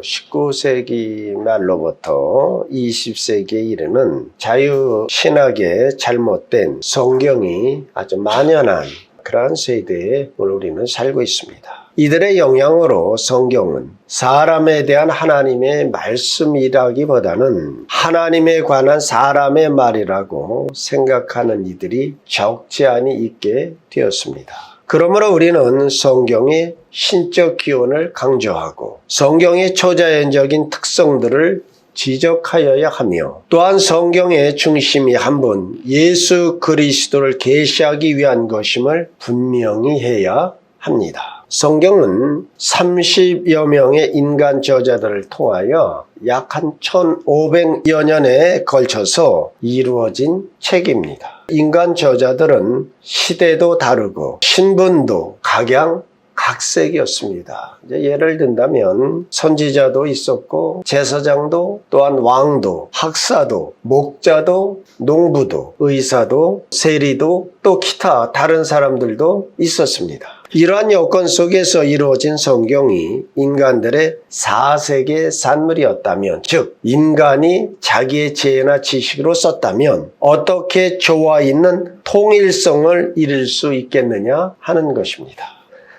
19세기 말로부터 20세기에 이르는 자유 신학의 잘못된 성경이 아주 만연한 그러한 세대에 우리는 살고 있습니다. 이들의 영향으로 성경은 사람에 대한 하나님의 말씀이라기보다는 하나님에 관한 사람의 말이라고 생각하는 이들이 적지 않이 있게 되었습니다. 그러므로 우리는 성경의 신적 기원을 강조하고 성경의 초자연적인 특성들을 지적하여야 하며 또한 성경의 중심이 한 분 예수 그리스도를 계시하기 위한 것임을 분명히 해야 합니다. 성경은 30여 명의 인간 저자들을 통하여 약 한 1500여 년에 걸쳐서 이루어진 책입니다. 인간 저자들은 시대도 다르고 신분도 각양 각색이었습니다. 예를 든다면 선지자도 있었고 제사장도 또한 왕도 학사도 목자도 농부도 의사도 세리도 또 기타 다른 사람들도 있었습니다. 이러한 여건 속에서 이루어진 성경이 인간들의 사색의 산물이었다면, 즉, 인간이 자기의 지혜나 지식으로 썼다면, 어떻게 조화 있는 통일성을 이룰 수 있겠느냐 하는 것입니다.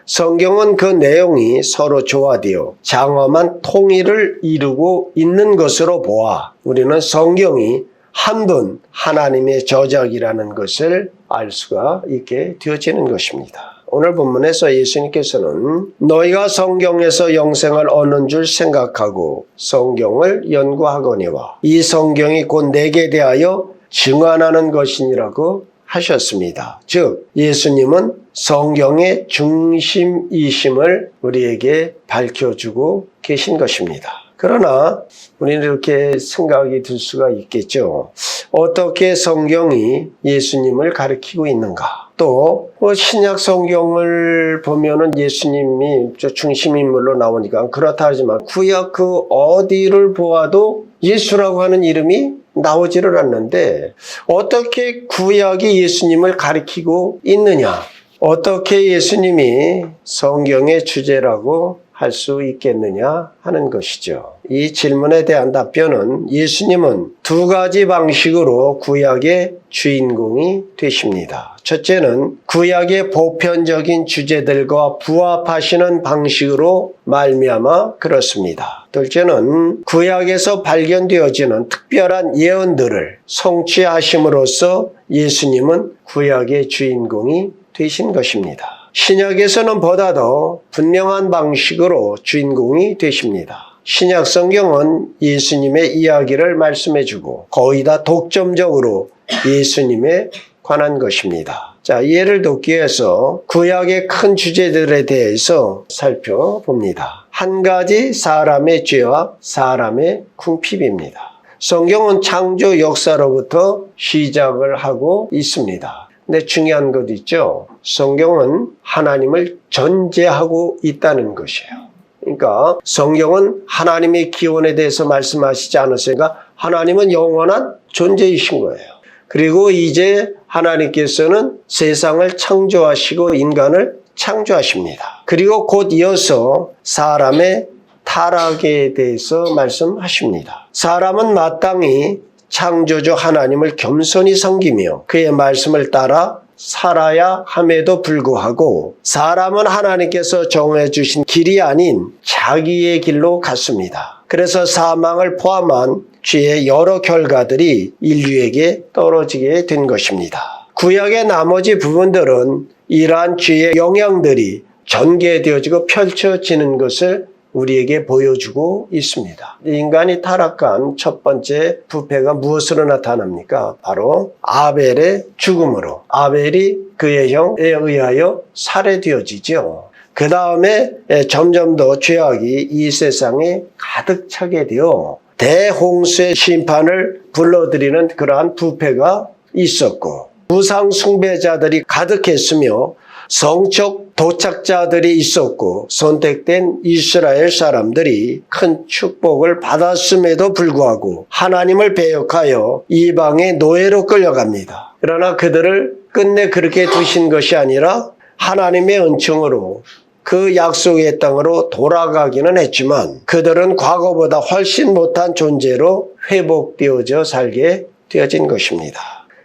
성경은 그 내용이 서로 조화되어 장엄한 통일을 이루고 있는 것으로 보아 우리는 성경이 한 분 하나님의 저작이라는 것을 알 수가 있게 되어지는 것입니다. 오늘 본문에서 예수님께서는 너희가 성경에서 영생을 얻는 줄 생각하고 성경을 연구하거니와 이 성경이 곧 내게 대하여 증언하는 것이니라고 하셨습니다. 즉, 예수님은 성경의 중심이심을 우리에게 밝혀주고 계신 것입니다. 그러나 우리는 이렇게 생각이 들 수가 있겠죠. 어떻게 성경이 예수님을 가리키고 있는가? 또 신약 성경을 보면은 예수님이 중심 인물로 나오니까 그렇다 하지만 구약 그 어디를 보아도 예수라고 하는 이름이 나오지를 않는데 어떻게 구약이 예수님을 가리키고 있느냐? 어떻게 예수님이 성경의 주제라고 할 수 있겠느냐 하는 것이죠. 이 질문에 대한 답변은 예수님은 두 가지 방식으로 구약의 주인공이 되십니다. 첫째는 구약의 보편적인 주제들과 부합하시는 방식으로 말미암아 그렇습니다. 둘째는 구약에서 발견되어지는 특별한 예언들을 성취하심으로써 예수님은 구약의 주인공이 되신 것입니다. 신약에서는 보다 더 분명한 방식으로 주인공이 되십니다. 신약 성경은 예수님의 이야기를 말씀해 주고 거의 다 독점적으로 예수님에 관한 것입니다. 자, 이해를 돕기 위해서 구약의 큰 주제들에 대해서 살펴봅니다. 한 가지 사람의 죄와 사람의 궁핍입니다. 성경은 창조 역사로부터 시작을 하고 있습니다. 근데 중요한 것 있죠. 성경은 하나님을 전제하고 있다는 것이에요. 그러니까 성경은 하나님의 기원에 대해서 말씀하시지 않으니까 하나님은 영원한 존재이신 거예요. 그리고 이제 하나님께서는 세상을 창조하시고 인간을 창조하십니다. 그리고 곧 이어서 사람의 타락에 대해서 말씀하십니다. 사람은 마땅히 창조주 하나님을 겸손히 섬기며 그의 말씀을 따라 살아야 함에도 불구하고 사람은 하나님께서 정해 주신 길이 아닌 자기의 길로 갔습니다. 그래서 사망을 포함한 죄의 여러 결과들이 인류에게 떨어지게 된 것입니다. 구약의 나머지 부분들은 이러한 죄의 영향들이 전개되어지고 펼쳐지는 것을 우리에게 보여주고 있습니다. 인간이 타락한 첫 번째 부패가 무엇으로 나타납니까? 바로 아벨의 죽음으로. 아벨이 그의 형에 의하여 살해되어지죠. 그 다음에 점점 더 죄악이 이 세상에 가득 차게 되어 대홍수의 심판을 불러들이는 그러한 부패가 있었고 무상 숭배자들이 가득했으며 성적 도착자들이 있었고 선택된 이스라엘 사람들이 큰 축복을 받았음에도 불구하고 하나님을 배역하여 이방의 노예로 끌려갑니다. 그러나 그들을 끝내 그렇게 두신 것이 아니라 하나님의 은총으로 그 약속의 땅으로 돌아가기는 했지만 그들은 과거보다 훨씬 못한 존재로 회복되어져 살게 되어진 것입니다.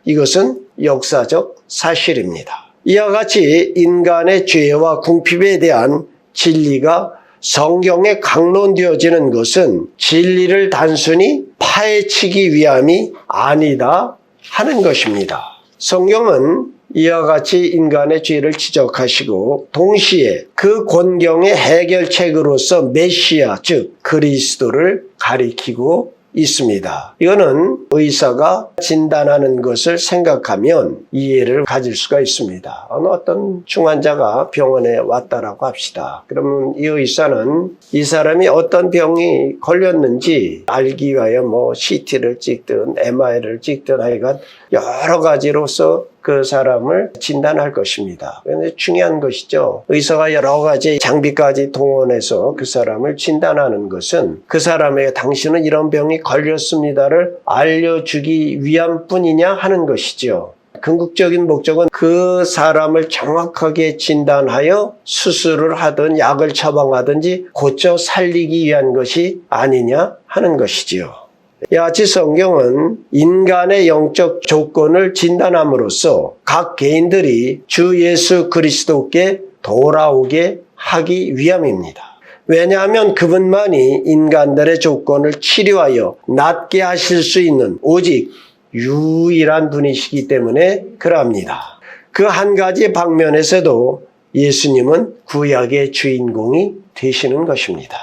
이것은 역사적 사실입니다. 이와 같이 인간의 죄와 궁핍에 대한 진리가 성경에 강론되어지는 것은 진리를 단순히 파헤치기 위함이 아니다 하는 것입니다. 성경은 이와 같이 인간의 죄를 지적하시고 동시에 그 곤경의 해결책으로서 메시아 즉 그리스도를 가리키고 있습니다. 이거는 의사가 진단하는 것을 생각하면 이해를 가질 수가 있습니다. 어느 어떤 중환자가 병원에 왔다라고 합시다. 그러면 이 의사는 이 사람이 어떤 병이 걸렸는지 알기 위하여 뭐 CT를 찍든 MRI를 찍든 하여간 여러 가지로서 그 사람을 진단할 것입니다. 그런데 중요한 것이죠. 의사가 여러 가지 장비까지 동원해서 그 사람을 진단하는 것은 그 사람에게 당신은 이런 병이 걸렸습니다를 알려주기 위함 뿐이냐 하는 것이죠. 궁극적인 목적은 그 사람을 정확하게 진단하여 수술을 하든 약을 처방하든지 고쳐 살리기 위한 것이 아니냐 하는 것이지요. 야치 성경은 인간의 영적 조건을 진단함으로써 각 개인들이 주 예수 그리스도께 돌아오게 하기 위함입니다. 왜냐하면 그분만이 인간들의 조건을 치료하여 낫게 하실 수 있는 오직 유일한 분이시기 때문에 그러합니다. 그 한 가지 방면에서도 예수님은 구약의 주인공이 되시는 것입니다.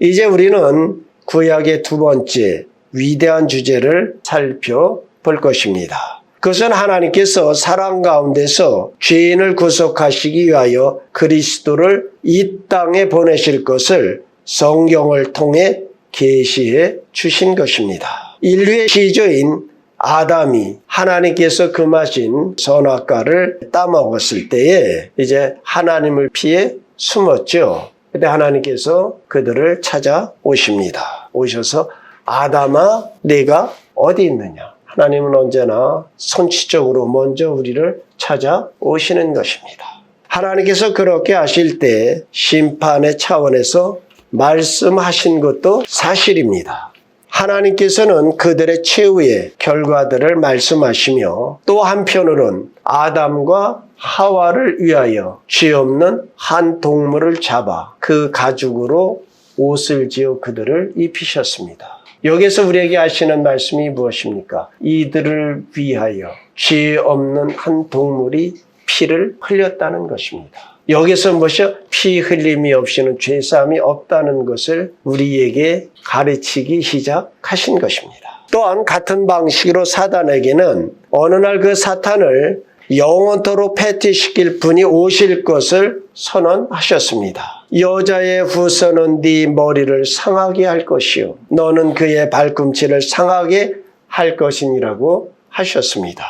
이제 우리는 구약의 두 번째 위대한 주제를 살펴볼 것입니다. 그것은 하나님께서 사랑 가운데서 죄인을 구속하시기 위하여 그리스도를 이 땅에 보내실 것을 성경을 통해 계시해 주신 것입니다. 인류의 시조인 아담이 하나님께서 금하신 선악과를 따먹었을 때에 이제 하나님을 피해 숨었죠. 그때 하나님께서 그들을 찾아오십니다. 오셔서 아담아 내가 어디 있느냐? 하나님은 언제나 선취적으로 먼저 우리를 찾아오시는 것입니다. 하나님께서 그렇게 하실 때 심판의 차원에서 말씀하신 것도 사실입니다. 하나님께서는 그들의 최후의 결과들을 말씀하시며 또 한편으론 아담과 하와를 위하여 죄 없는 한 동물을 잡아 그 가죽으로 옷을 지어 그들을 입히셨습니다. 여기서 우리에게 하시는 말씀이 무엇입니까? 이들을 위하여 죄 없는 한 동물이 피를 흘렸다는 것입니다. 여기서 무엇이요? 피 흘림이 없이는 죄사함이 없다는 것을 우리에게 가르치기 시작하신 것입니다. 또한 같은 방식으로 사단에게는 어느 날 그 사탄을 영원토록 패퇴시킬 분이 오실 것을 선언하셨습니다. 여자의 후손은 네 머리를 상하게 할 것이요 너는 그의 발꿈치를 상하게 할 것이니라고 하셨습니다.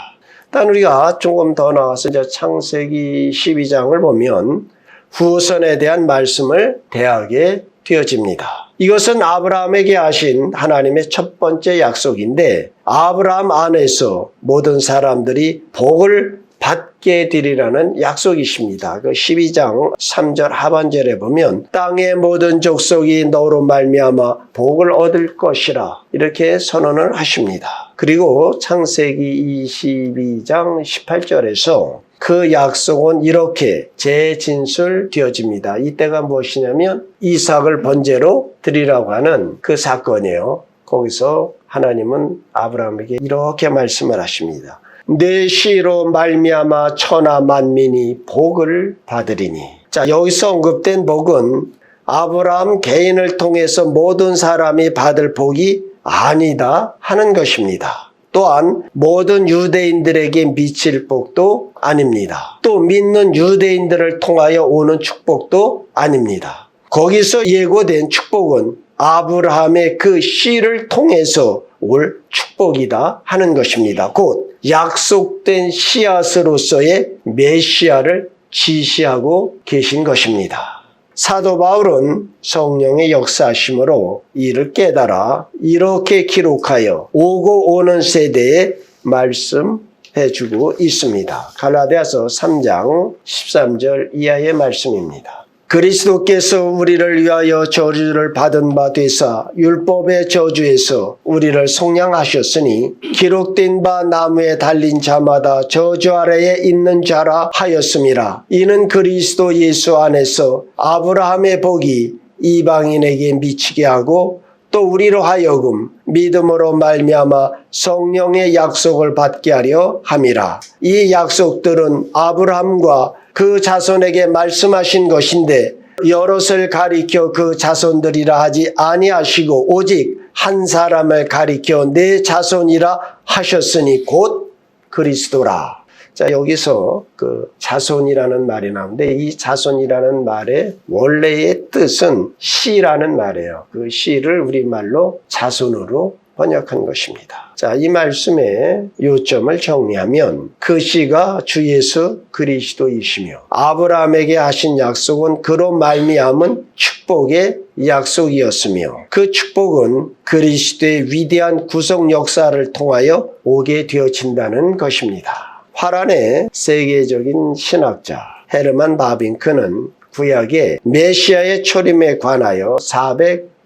일단 우리가 조금 더 나와서 이제 창세기 12장을 보면 후손에 대한 말씀을 대하게 되어집니다. 이것은 아브라함에게 하신 하나님의 첫 번째 약속인데 아브라함 안에서 모든 사람들이 복을 받게 되리라는 약속이십니다. 그 12장 3절 하반절에 보면 땅의 모든 족속이 너로 말미암아 복을 얻을 것이라 이렇게 선언을 하십니다. 그리고 창세기 22장 18절에서 그 약속은 이렇게 재진술 되어집니다. 이때가 무엇이냐면 이삭을 번제로 드리라고 하는 그 사건이에요. 거기서 하나님은 아브라함에게 이렇게 말씀을 하십니다. 내 시로 말미암아 천하 만민이 복을 받으리니. 자, 여기서 언급된 복은 아브라함 개인을 통해서 모든 사람이 받을 복이 아니다 하는 것입니다. 또한 모든 유대인들에게 미칠 복도 아닙니다. 또 믿는 유대인들을 통하여 오는 축복도 아닙니다. 거기서 예고된 축복은 아브라함의 그 씨를 통해서 올 축복이다 하는 것입니다. 곧 약속된 씨앗으로서의 메시아를 지시하고 계신 것입니다. 사도 바울은 성령의 역사심으로 이를 깨달아 이렇게 기록하여 오고 오는 세대에 말씀해주고 있습니다. 갈라디아서 3장 13절 이하의 말씀입니다. 그리스도께서 우리를 위하여 저주를 받은 바 되사 율법의 저주에서 우리를 속량하셨으니 기록된 바 나무에 달린 자마다 저주 아래에 있는 자라 하였음이라. 이는 그리스도 예수 안에서 아브라함의 복이 이방인에게 미치게 하고 또 우리로 하여금 믿음으로 말미암아 성령의 약속을 받게 하려 함이라. 이 약속들은 아브라함과 그 자손에게 말씀하신 것인데 여럿을 가리켜 그 자손들이라 하지 아니하시고 오직 한 사람을 가리켜 내 자손이라 하셨으니 곧 그리스도라. 자, 여기서 그 자손이라는 말이 나오는데 이 자손이라는 말의 원래의 뜻은 씨라는 말이에요. 그 씨를 우리말로 자손으로 번역한 것입니다. 자, 이 말씀의 요점을 정리하면 그 씨가 주 예수 그리스도이시며 아브라함에게 하신 약속은 그로 말미암은 축복의 약속이었으며 그 축복은 그리스도의 위대한 구속 역사를 통하여 오게 되어진다는 것입니다. 화란의 세계적인 신학자 헤르만 바빙크는 구약의 메시아의 초림에 관하여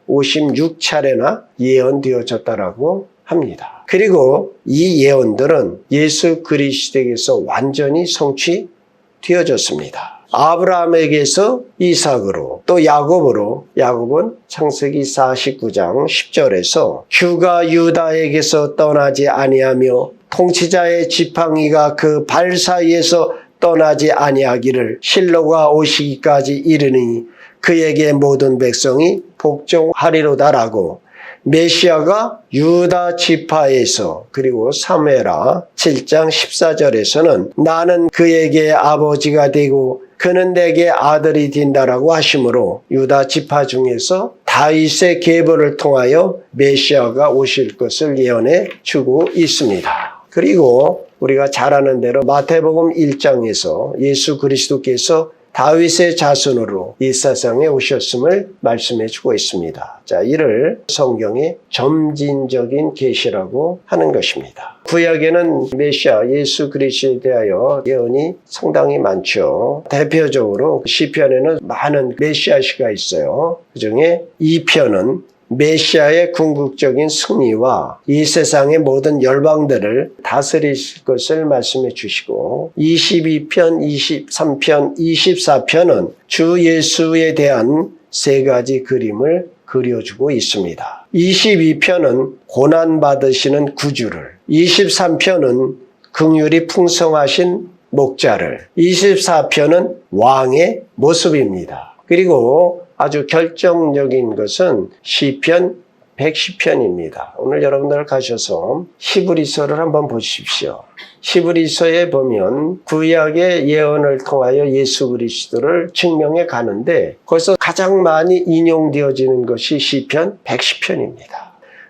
456차례나 예언되어졌다라고 합니다. 그리고 이 예언들은 예수 그리스도에게서 완전히 성취되어졌습니다. 아브라함에게서 이삭으로 또 야곱으로 야곱은 창세기 49장 10절에서 휴가 유다에게서 떠나지 아니하며 통치자의 지팡이가 그 발 사이에서 떠나지 아니하기를 실로가 오시기까지 이르니 그에게 모든 백성이 복종하리로다라고 메시아가 유다 지파에서 그리고 사메라 7장 14절에서는 나는 그에게 아버지가 되고 그는 내게 아들이 된다라고 하시므로 유다 지파 중에서 다윗의 계보를 통하여 메시아가 오실 것을 예언해 주고 있습니다. 그리고 우리가 잘 아는 대로 마태복음 1장에서 예수 그리스도께서 다윗의 자손으로 이 세상에 오셨음을 말씀해 주고 있습니다. 자, 이를 성경의 점진적인 계시라고 하는 것입니다. 구약에는 메시아 예수 그리스도에 대하여 예언이 상당히 많죠. 대표적으로 시편에는 많은 메시아시가 있어요. 그중에 이 편은 메시아의 궁극적인 승리와 이 세상의 모든 열방들을 다스리실 것을 말씀해 주시고 22편, 23편, 24편은 주 예수에 대한 세 가지 그림을 그려주고 있습니다. 22편은 고난받으시는 구주를, 23편은 긍휼이 풍성하신 목자를, 24편은 왕의 모습입니다. 그리고 아주 결정적인 것은 시편 110편입니다. 오늘 여러분들 가셔서 히브리서를 한번 보십시오. 히브리서에 보면 구약의 예언을 통하여 예수 그리스도를 증명해 가는데 거기서 가장 많이 인용되어지는 것이 시편 110편입니다.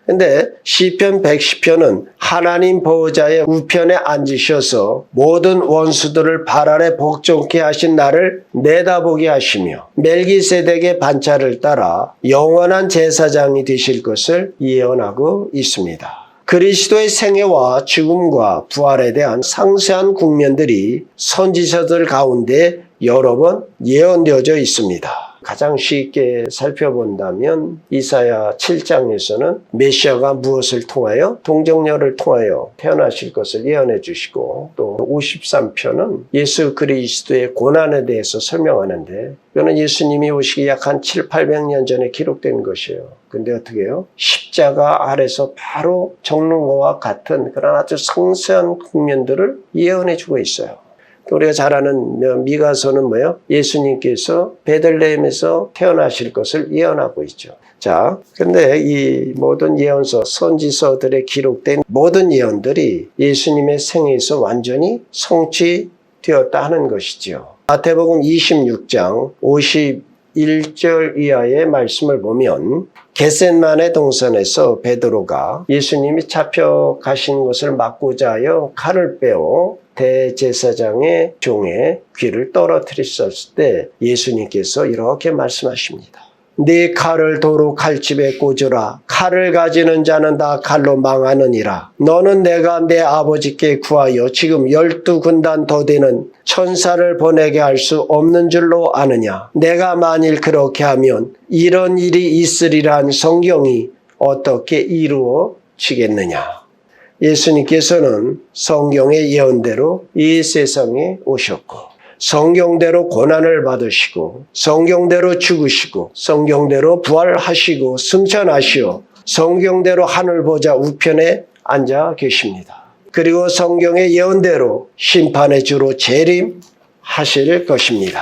근데 시편 110편은 하나님 보호자의 우편에 앉으셔서 모든 원수들을 발 아래 복종케 하신 나를 내다보게 하시며 멜기세덱의 반차를 따라 영원한 제사장이 되실 것을 예언하고 있습니다. 그리스도의 생애와 죽음과 부활에 대한 상세한 국면들이 선지서들 가운데 여러 번 예언되어져 있습니다. 가장 쉽게 살펴본다면 이사야 7장에서는 메시아가 무엇을 통하여 동정녀를 통하여 태어나실 것을 예언해 주시고 또 53편은 예수 그리스도의 고난에 대해서 설명하는데 이거는 예수님이 오시기 약 한 7, 800년 전에 기록된 것이에요. 근데 어떻게 해요? 십자가 아래서 바로 적는 것과 같은 그런 아주 상세한 국면들을 예언해 주고 있어요. 우리가 잘 아는 미가서는 뭐예요? 예수님께서 베들레헴에서 태어나실 것을 예언하고 있죠. 자, 근데 이 모든 예언서, 선지서들에 기록된 모든 예언들이 예수님의 생에서 완전히 성취되었다 하는 것이지요. 마태복음 26장 51절 이하의 말씀을 보면 겟센만의 동산에서 베드로가 예수님이 잡혀가신 것을 막고자 하여 칼을 빼어 대제사장의 종의 귀를 떨어뜨렸을 때 예수님께서 이렇게 말씀하십니다. 네 칼을 도로 칼집에 꽂으라. 칼을 가지는 자는 다 칼로 망하느니라. 너는 내가 내 아버지께 구하여 지금 열두 군단 더 되는 천사를 보내게 할 수 없는 줄로 아느냐. 내가 만일 그렇게 하면 이런 일이 있으리란 성경이 어떻게 이루어지겠느냐. 예수님께서는 성경의 예언대로 이 세상에 오셨고 성경대로 고난을 받으시고 성경대로 죽으시고 성경대로 부활하시고 승천하시어 성경대로 하늘 보좌 우편에 앉아 계십니다. 그리고 성경의 예언대로 심판의 주로 재림하실 것입니다.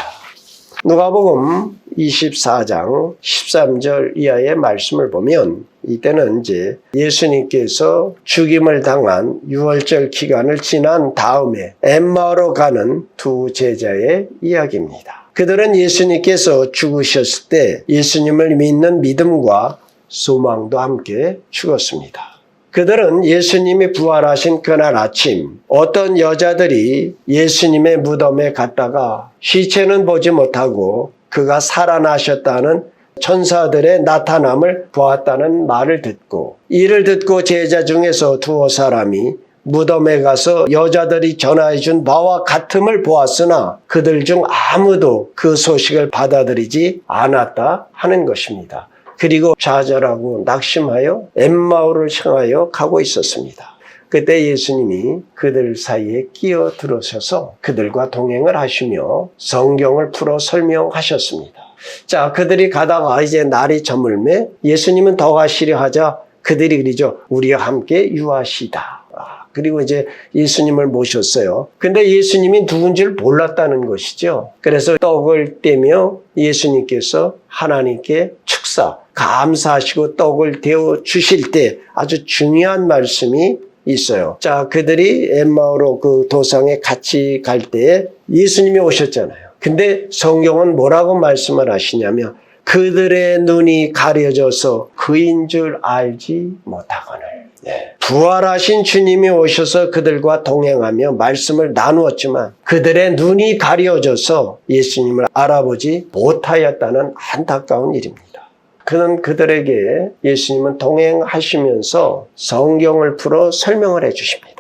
누가복음 24장 13절 이하의 말씀을 보면 이때는 이제 예수님께서 죽임을 당한 6월절 기간을 지난 다음에 엠마오로 가는 두 제자의 이야기입니다. 그들은 예수님께서 죽으셨을 때 예수님을 믿는 믿음과 소망도 함께 죽었습니다. 그들은 예수님이 부활하신 그날 아침 어떤 여자들이 예수님의 무덤에 갔다가 시체는 보지 못하고 그가 살아나셨다는 천사들의 나타남을 보았다는 말을 듣고 이를 듣고 제자 중에서 두어 사람이 무덤에 가서 여자들이 전하해 준 바와 같음을 보았으나 그들 중 아무도 그 소식을 받아들이지 않았다 하는 것입니다. 그리고 좌절하고 낙심하여 엠마오를 향하여 가고 있었습니다. 그때 예수님이 그들 사이에 끼어 들어서서 그들과 동행을 하시며 성경을 풀어 설명하셨습니다. 자, 그들이 가다가 이제 날이 저물매 예수님은 더 가시려 하자 그들이 그러죠. 우리와 함께 유하시다. 아, 그리고 이제 예수님을 모셨어요. 근데 예수님이 누군지를 몰랐다는 것이죠. 그래서 떡을 떼며 예수님께서 하나님께 축사, 감사하시고 떡을 데워 주실 때 아주 중요한 말씀이 있어요. 자, 그들이 엠마오로 그 도상에 같이 갈 때에 예수님이 오셨잖아요. 근데 성경은 뭐라고 말씀을 하시냐면 그들의 눈이 가려져서 그인 줄 알지 못하거늘. 네. 부활하신 주님이 오셔서 그들과 동행하며 말씀을 나누었지만 그들의 눈이 가려져서 예수님을 알아보지 못하였다는 안타까운 일입니다. 그는 그들에게 예수님은 동행하시면서 성경을 풀어 설명을 해 주십니다.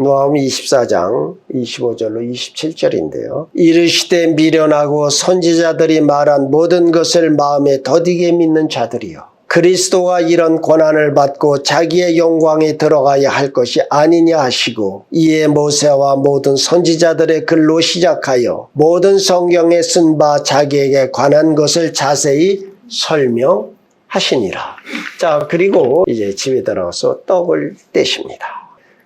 노아음 24장 25절로 27절인데요. 이르시되 미련하고 선지자들이 말한 모든 것을 마음에 더디게 믿는 자들이요. 그리스도가 이런 고난을 받고 자기의 영광에 들어가야 할 것이 아니냐 하시고 이에 모세와 모든 선지자들의 글로 시작하여 모든 성경에 쓴 바 자기에게 관한 것을 자세히 설명하시니라. 자, 그리고 이제 집에 들어가서 떡을 떼십니다.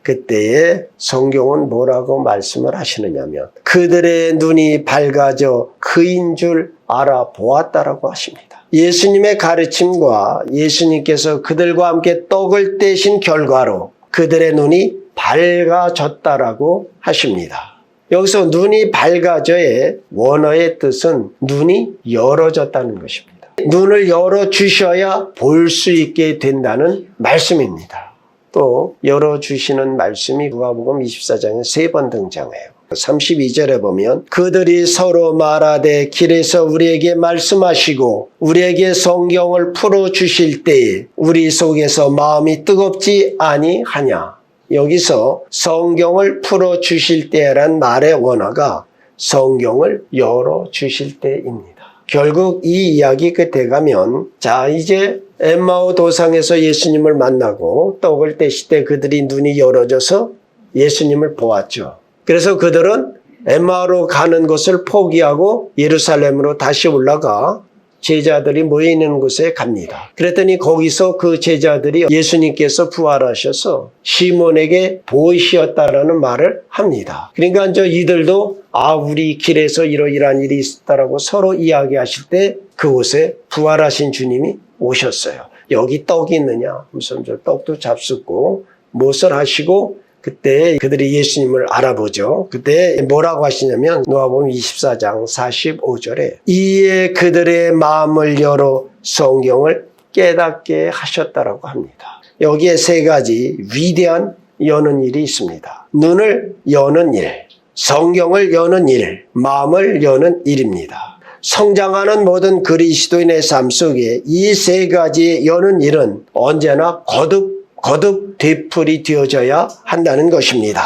그때에 성경은 뭐라고 말씀을 하시느냐면 그들의 눈이 밝아져 그인 줄 알아보았다라고 하십니다. 예수님의 가르침과 예수님께서 그들과 함께 떡을 떼신 결과로 그들의 눈이 밝아졌다라고 하십니다. 여기서 눈이 밝아져의 원어의 뜻은 눈이 열어졌다는 것입니다. 눈을 열어 주셔야 볼 수 있게 된다는 말씀입니다. 또 열어 주시는 말씀이 누가복음 24장에 세 번 등장해요. 32절에 보면 그들이 서로 말하되 길에서 우리에게 말씀하시고 우리에게 성경을 풀어 주실 때에 우리 속에서 마음이 뜨겁지 아니하냐. 여기서 성경을 풀어 주실 때란 말의 원어가 성경을 열어 주실 때입니다. 결국 이 이야기 끝에 가면 자 이제 엠마오 도상에서 예수님을 만나고 떡을 떼실 때 그들이 눈이 열어져서 예수님을 보았죠. 그래서 그들은 엠마오로 가는 것을 포기하고 예루살렘으로 다시 올라가 제자들이 모여 있는 곳에 갑니다. 그랬더니 거기서 그 제자들이 예수님께서 부활하셔서 시몬에게 보이시었다라는 말을 합니다. 그러니까 이제 이들도 아 우리 길에서 이러이러한 일이 있었다라고 서로 이야기하실 때 그곳에 부활하신 주님이 오셨어요. 여기 떡이 있느냐? 무슨 저 떡도 잡숫고 무엇을 하시고 그때 그들이 예수님을 알아보죠. 그때 뭐라고 하시냐면 노아복음 24장 45절에 이에 그들의 마음을 열어 성경을 깨닫게 하셨다라고 합니다. 여기에 세 가지 위대한 여는 일이 있습니다. 눈을 여는 일, 성경을 여는 일, 마음을 여는 일입니다. 성장하는 모든 그리스도인의 삶 속에 이 세 가지의 여는 일은 언제나 거듭 거듭 되풀이 되어져야 한다는 것입니다.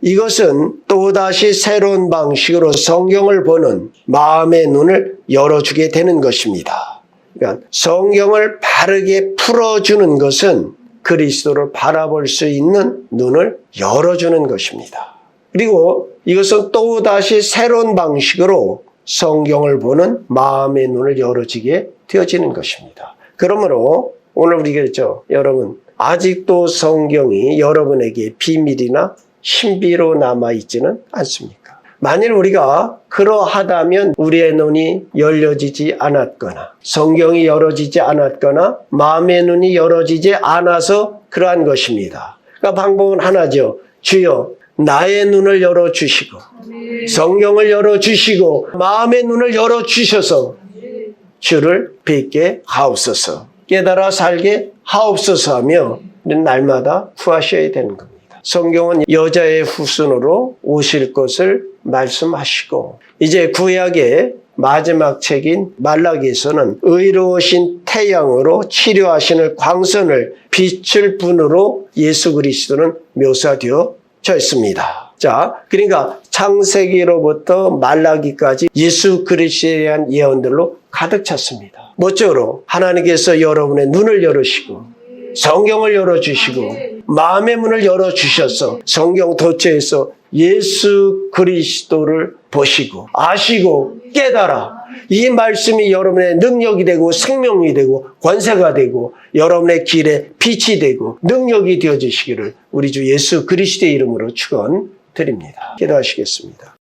이것은 또다시 새로운 방식으로 성경을 보는 마음의 눈을 열어주게 되는 것입니다. 그러니까 성경을 바르게 풀어주는 것은 그리스도를 바라볼 수 있는 눈을 열어주는 것입니다. 그리고 이것은 또다시 새로운 방식으로 성경을 보는 마음의 눈을 열어지게 되어지는 것입니다. 그러므로 오늘 우리가 했죠. 여러분, 아직도 성경이 여러분에게 비밀이나 신비로 남아있지는 않습니까? 만일 우리가 그러하다면 우리의 눈이 열려지지 않았거나 성경이 열어지지 않았거나 마음의 눈이 열어지지 않아서 그러한 것입니다. 그러니까 방법은 하나죠. 주여 나의 눈을 열어주시고 성경을 열어주시고 마음의 눈을 열어주셔서 주를 뵙게 하옵소서 깨달아 살게 하옵소서 하며 날마다 구하셔야 되는 겁니다. 성경은 여자의 후손으로 오실 것을 말씀하시고 이제 구약의 마지막 책인 말라기에서는 의로우신 태양으로 치료하시는 광선을 빛을 분으로 예수 그리스도는 묘사되어 있습니다. 자, 그러니까 창세기로부터 말라기까지 예수 그리스도에 대한 예언들로 가득 찼습니다. 모쪼록 하나님께서 여러분의 눈을 열으시고 성경을 열어주시고 마음의 문을 열어주셔서 성경 도처에서 예수 그리스도를 보시고 아시고 깨달아 이 말씀이 여러분의 능력이 되고 생명이 되고 권세가 되고 여러분의 길에 빛이 되고 능력이 되어지시기를 우리 주 예수 그리스도의 이름으로 축원드립니다. 기도하시겠습니다.